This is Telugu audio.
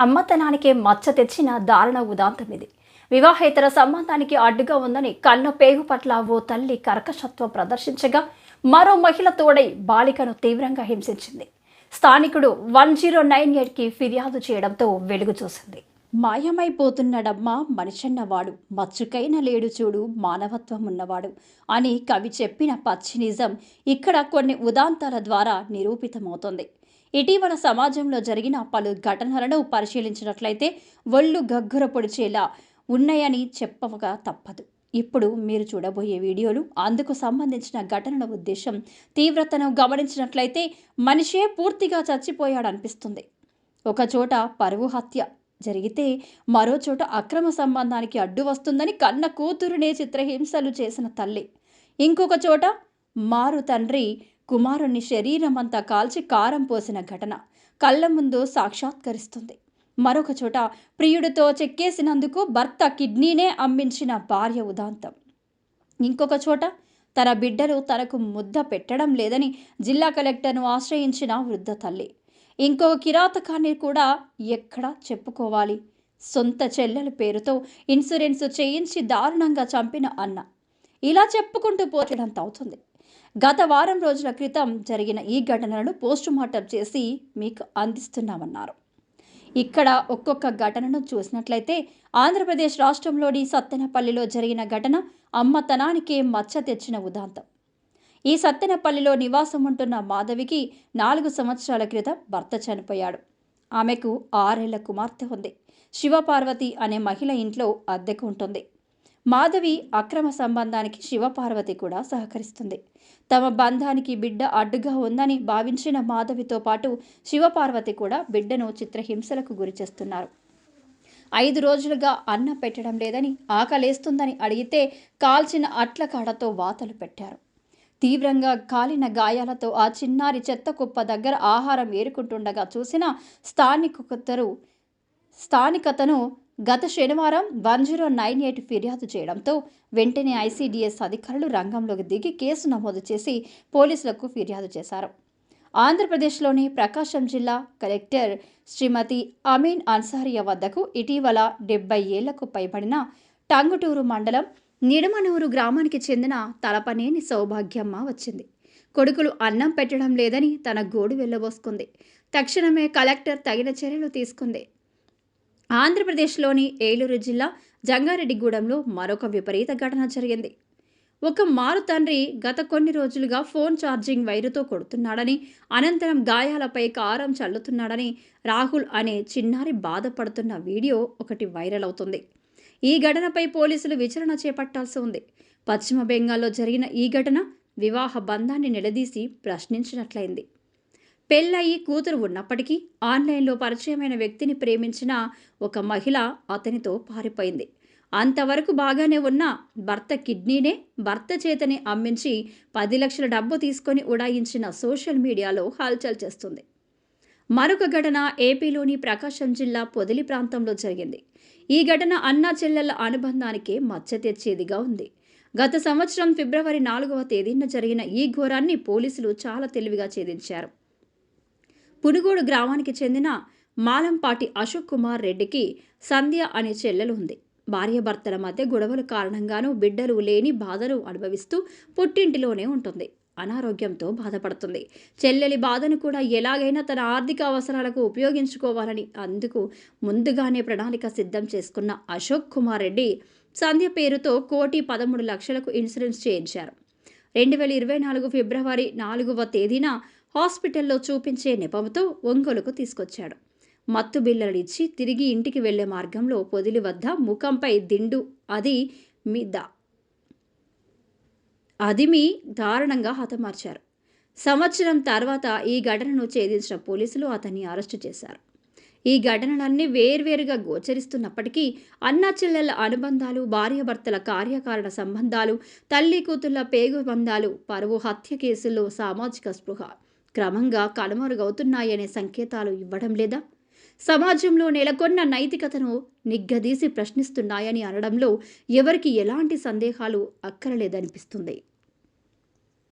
అమ్మతనానికే మచ్చ తెచ్చిన దారుణ ఉదాంతం ఇది. వివాహేతర సంబంధానికి అడ్డుగా ఉందని కన్న పేగు పట్ల ఓ తల్లి కర్కశత్వం ప్రదర్శించగా మరో మహిళ తోడై బాలికను తీవ్రంగా హింసించింది. స్థానికుడు వన్ జీరో నైన్ ఎయిట్కి ఫిర్యాదు చేయడంతో వెలుగు చూసింది. మాయమైపోతున్నాడమ్మా మనిషన్నవాడు. మచ్చుకైన లేడు చూడు మానవత్వం ఉన్నవాడు అని కవి చెప్పిన పచ్చి నిజం ఇక్కడ కొన్ని ఉదాంతాల ద్వారా నిరూపితమవుతుంది. ఇటీవల సమాజంలో జరిగిన పలు ఘటనలను పరిశీలించినట్లయితే ఒళ్ళు గగ్గుర పొడిచేలా ఉన్నాయని చెప్పక తప్పదు. ఇప్పుడు మీరు చూడబోయే వీడియోలు అందుకు సంబంధించిన ఘటనల ఉద్దేశం తీవ్రతను గమనించినట్లయితే మనిషే పూర్తిగా చచ్చిపోయాడనిపిస్తుంది. ఒకచోట పరువు హత్య జరిగితే మరోచోట అక్రమ సంబంధానికి అడ్డు వస్తుందని కన్న కూతురునే చిత్రహింసలు చేసిన తల్లి. ఇంకొక చోట మారు తండ్రి కుమారుని శరీరమంతా కాల్చి కారం పోసిన ఘటన కళ్ళ ముందు సాక్షాత్కరిస్తుంది. మరొక చోట ప్రియుడితో చెక్కేసినందుకు భర్త కిడ్నీనే అమ్మించిన భార్య ఉదాంతం. ఇంకొక చోట తన బిడ్డలు తనకు ముద్ద పెట్టడం లేదని జిల్లా కలెక్టర్ను ఆశ్రయించిన వృద్ధ తల్లి. ఇంకో కిరాతకాన్ని కూడా ఎక్కడా చెప్పుకోవాలి. సొంత చెల్లెల పేరుతో ఇన్సూరెన్స్ చేయించి దారుణంగా చంపిన అన్న. ఇలా చెప్పుకుంటూ పోతడంత అవుతుంది. గత వారం రోజుల క్రితం జరిగిన ఈ ఘటనలను పోస్టుమార్టం చేసి మీకు అందిస్తున్నామన్నారు. ఇక్కడ ఒక్కొక్క ఘటనను చూసినట్లయితే ఆంధ్రప్రదేశ్ రాష్ట్రంలోని సత్తెనపల్లిలో జరిగిన ఘటన అమ్మతనానికే మచ్చ తెచ్చిన ఉదాంతం. ఈ సత్తెనపల్లిలో నివాసం ఉంటున్న మాధవికి నాలుగు సంవత్సరాల క్రితం భర్త చనిపోయాడు. ఆమెకు ఆరేళ్ళ కుమార్తె ఉంది. శివపార్వతి అనే మహిళ ఇంట్లో అద్దెకు ఉంటుంది. మాధవి అక్రమ సంబంధానికి శివపార్వతి కూడా సహకరిస్తుంది. తమ బంధానికి బిడ్డ అడ్డుగా ఉందని భావించిన మాధవితో పాటు శివపార్వతి కూడా బిడ్డను చిత్రహింసలకు గురిచేస్తున్నారు ఐదు రోజులుగా అన్నం పెట్టడం లేదని ఆకలేస్తుందని అడిగితే కాల్చిన అట్ల కాడతో వాతలు పెట్టారు. తీవ్రంగా కాలిన గాయాలతో ఆ చిన్నారి చెత్త కుప్ప దగ్గర ఆహారం ఏరుకుంటుండగా చూసిన స్థానికొకరు స్థానికతను గత శనివారం వన్ జీరో నైన్ ఎయిట్ ఫిర్యాదు చేయడంతో వెంటనే ఐసీడీఎస్ అధికారులు రంగంలోకి దిగి కేసు నమోదు చేసి పోలీసులకు ఫిర్యాదు చేశారు. ఆంధ్రప్రదేశ్లోని ప్రకాశం జిల్లా కలెక్టర్ శ్రీమతి అమీన్ అన్సారియా వద్దకు ఇటీవల డెబ్బై ఏళ్ళకు పైబడిన టంగుటూరు మండలం నిడమనూరు గ్రామానికి చెందిన తలపనేని సౌభాగ్యమ్మ వచ్చింది. కొడుకులు అన్నం పెట్టడం లేదని తన గోడు వెళ్ళబోసుకుంది తక్షణమే కలెక్టర్ తగిన చర్యలు తీసుకుంది. ఆంధ్రప్రదేశ్లోని ఏలూరు జిల్లా జంగారెడ్డిగూడెంలో మరొక విపరీత ఘటన జరిగింది. ఒక మారు తండ్రి గత కొన్ని రోజులుగా ఫోన్ ఛార్జింగ్ వైరుతో కొడుతున్నాడని అనంతరం గాయాలపై కారం చల్లుతున్నాడని రాహుల్ అనే చిన్నారి బాధపడుతున్న వీడియో ఒకటి వైరల్ అవుతుంది. ఈ ఘటనపై పోలీసులు విచారణ చేపట్టాల్సి ఉంది. పశ్చిమ బెంగాల్లో జరిగిన ఈ ఘటన వివాహ బంధాన్ని నిలదీసి ప్రశ్నించినట్లయింది. పెళ్ళయి కూతురు ఉన్నప్పటికీ ఆన్లైన్లో పరిచయమైన వ్యక్తిని ప్రేమించిన ఒక మహిళ అతనితో పారిపోయింది. అంతవరకు బాగానే ఉన్న భర్త కిడ్నీనే భర్త చేతని అమ్మించి పది లక్షల డబ్బు తీసుకొని ఉడాయించిన సోషల్ మీడియాలో హల్చల్ చేస్తుంది. మరొక ఘటన ఏపీలోని ప్రకాశం జిల్లా పొదిలి ప్రాంతంలో జరిగింది. ఈ ఘటన అన్నా చెల్లెల అనుబంధానికే మచ్చ తెచ్చేదిగా ఉంది. గత సంవత్సరం ఫిబ్రవరి నాలుగవ తేదీన జరిగిన ఈ ఘోరాన్ని పోలీసులు చాలా తెలివిగా ఛేదించారు. పునుగోడు గ్రామానికి చెందిన మాలంపాటి అశోక్ కుమార్ రెడ్డికి సంధ్య అనే చెల్లెలు ఉంది. భార్యాభర్తల మధ్య గొడవల కారణంగానూ బిడ్డలు లేని బాధలు అనుభవిస్తూ పుట్టింటిలోనే ఉంటుంది. అనారోగ్యంతో బాధపడుతుంది. చెల్లెలి బాధను కూడా ఎలాగైనా తన ఆర్థిక అవసరాలకు ఉపయోగించుకోవాలని అందుకు ముందుగానే ప్రణాళిక సిద్ధం చేసుకున్న అశోక్ కుమార్ రెడ్డి సంధ్య పేరుతో కోటి పదమూడు లక్షలకు ఇన్సూరెన్స్ చేయించారు. రెండు వేల ఇరవై నాలుగు ఫిబ్రవరి నాలుగవ తేదీన హాస్పిటల్లో చూపించే నెపంతో ఒంగోలుకు తీసుకొచ్చాడు. మత్తు బిల్లలనిచ్చి తిరిగి ఇంటికి వెళ్ళే మార్గంలో పొదిలి వద్ద ముఖంపై దిండు అది మీద అది మీ దారుణంగా హతమార్చారు. సంవత్సరం తర్వాత ఈ ఘటనను ఛేదించిన పోలీసులు అతన్ని అరెస్టు చేశారు. ఈ ఘటనలన్నీ వేర్వేరుగా గోచరిస్తున్నప్పటికీ అన్నా చెల్లెళ్ళ అనుబంధాలు భార్యాభర్తల కార్యకారణ సంబంధాలు తల్లి కూతుళ్ళ పేగు బంధాలు పరువు హత్య కేసుల్లో సామాజిక స్పృహ క్రమంగా కనుమరుగవుతున్నాయనే సంకేతాలు ఇవ్వడం లేదా? సమాజంలో నెలకొన్న నైతికతను నిగ్గదీసి ప్రశ్నిస్తున్నాయని అనడంలో ఎవరికి ఎలాంటి సందేహాలు అక్కరలేదనిపిస్తుంది?